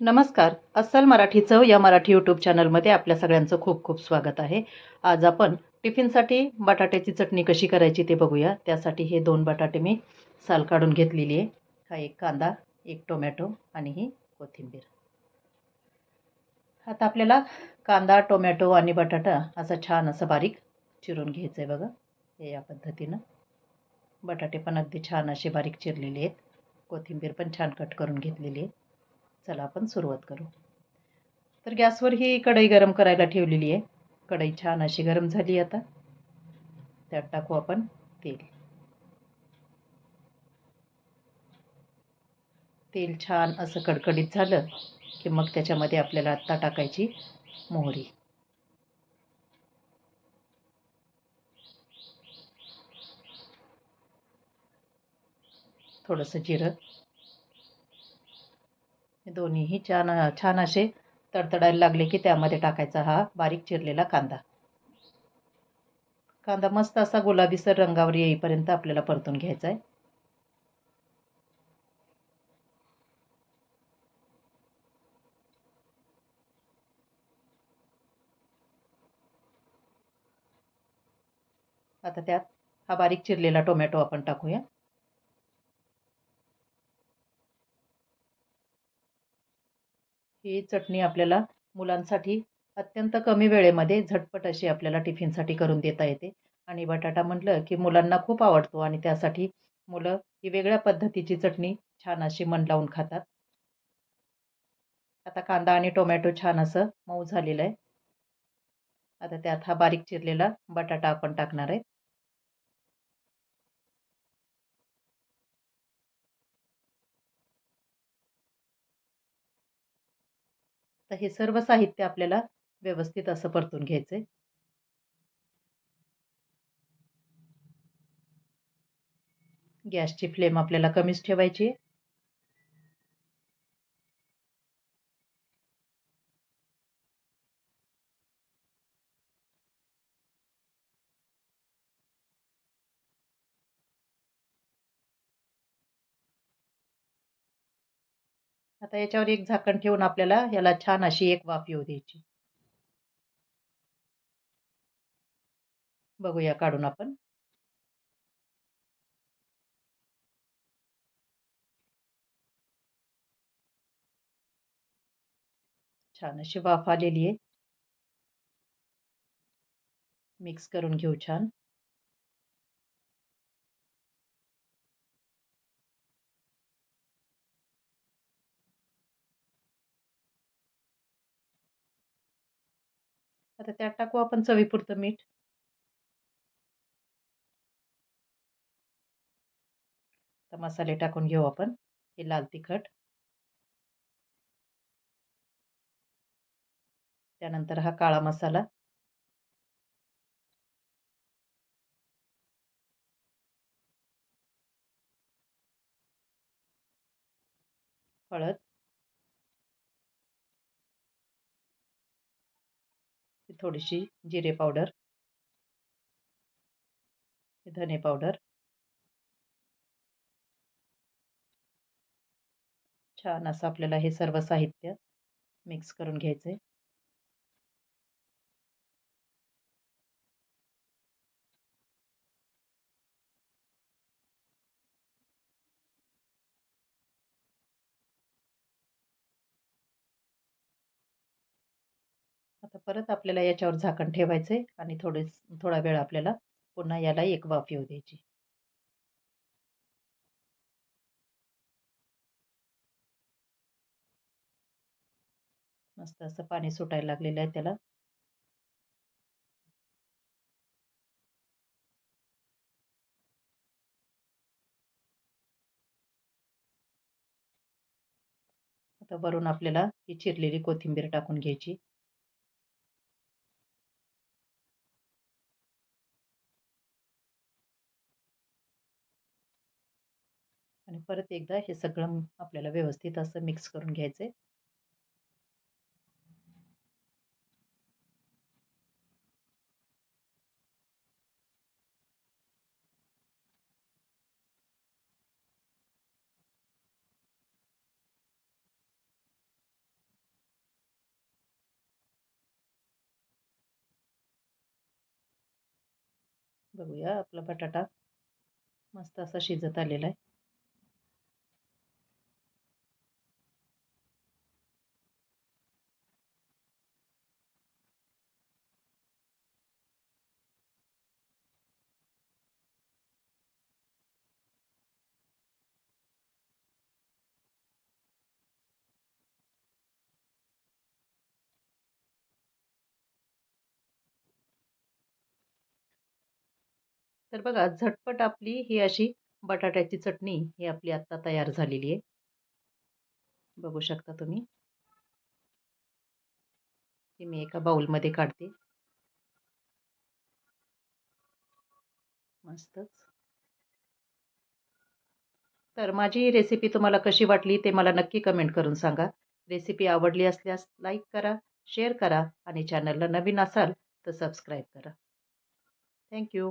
नमस्कार. अस्सल मराठी चव या मराठी यूट्यूब चॅनलमध्ये आपल्या सगळ्यांचं खूप खूप स्वागत आहे. आज आपण टिफिनसाठी बटाट्याची चटणी कशी करायची ते बघूया. त्यासाठी हे दोन बटाटे मी साल काढून घेतलेली आहे. हा एक कांदा एक टोमॅटो आणि ही कोथिंबीर. आता आपल्याला कांदा टोमॅटो आणि बटाटा असा छान असं बारीक चिरून घ्यायचं आहे बघा. हे या पद्धतीनं. बटाटे पण अगदी छान असे बारीक चिरलेले आहेत. कोथिंबीर पण छान कट करून घेतलेली आहे. चला आपण सुरुवात करू. तर गॅसवर ही कढई गरम करायला ठेवलेली आहे. कढई छान अशी गरम झाली आता. त्यात टाकू आपण तेल. तेल छान असं कडकडीत झालं की मग त्याच्यामध्ये आपल्याला आत्ता टाकायची मोहरी. थोडंसं जिरं. दोन्हीही छान छान असे तडतडायला लागले की त्यामध्ये टाकायचा हा बारीक चिरलेला कांदा. कांदा मस्त असा गुलाबीसर रंगावर येईपर्यंत आपल्याला परतून घ्यायचा आहे. आता त्यात हा बारीक चिरलेला टोमॅटो आपण टाकूया. ही चटणी आपल्याला मुलांसाठी अत्यंत कमी वेळेमध्ये झटपट अशी आपल्याला टिफिनसाठी करून देता येते. आणि बटाटा म्हटलं की मुलांना खूप आवडतो आणि त्यासाठी मुलं ही वेगळ्या पद्धतीची चटणी छान अशी मन लावून खातात. आता कांदा आणि टोमॅटो छान असं मऊ झालेलं आहे. आता त्यात हा बारीक चिरलेला बटाटा आपण टाकणार आहे. तर हे सर्व साहित्य आपल्याला व्यवस्थित असं परतून घ्यायचं आहे गॅसची फ्लेम आपल्याला कमीच ठेवायची आता याच्यावर एक झाकण ठेवून आपल्याला याला छान अशी एक वाफ येऊ द्यायची. बघूया काढून आपण. छान अशी वाफ आलेली आहे. मिक्स करून घेऊ छान. आता त्यात टाकू आपण चवीपुरतं मीठ. आता मसाले टाकून घेऊ आपण हे लाल तिखट. त्यानंतर हा काळा मसाला. हळद. थोडीशी जिरे पावडर. धने पावडर. छान असं आपल्याला हे सर्व साहित्य मिक्स करून घ्यायचं आहे परत आपल्याला याच्यावर झाकण ठेवायचे आणि थोडे थोडा वेळ आपल्याला पुन्हा याला एक वाफ येऊ द्यायची. मस्त असं पाणी सुटायला लागलेलं आहे त्याला. आता वरून आपल्याला ही चिरलेली कोथिंबीर टाकून घ्यायची. आणि परत एकदा हे सगळं आपल्याला व्यवस्थित असं मिक्स करून घ्यायचं आहे बघूया आपला बटाटा मस्त असा शिजत आलेला आहे. तर बघा झटपट आपली ही अशी बटाट्याची चटणी ही आपली आत्ता तयार झालेली आहे. बघू शकता तुम्ही. ही मी एका बाऊलमध्ये काढते. मस्तच. तर माझी रेसिपी तुम्हाला कशी वाटली ते मला नक्की कमेंट करून सांगा. रेसिपी आवडली असल्यास लाईक करा शेअर करा आणि चॅनलला नवीन असाल तर सबस्क्राईब करा. थँक्यू.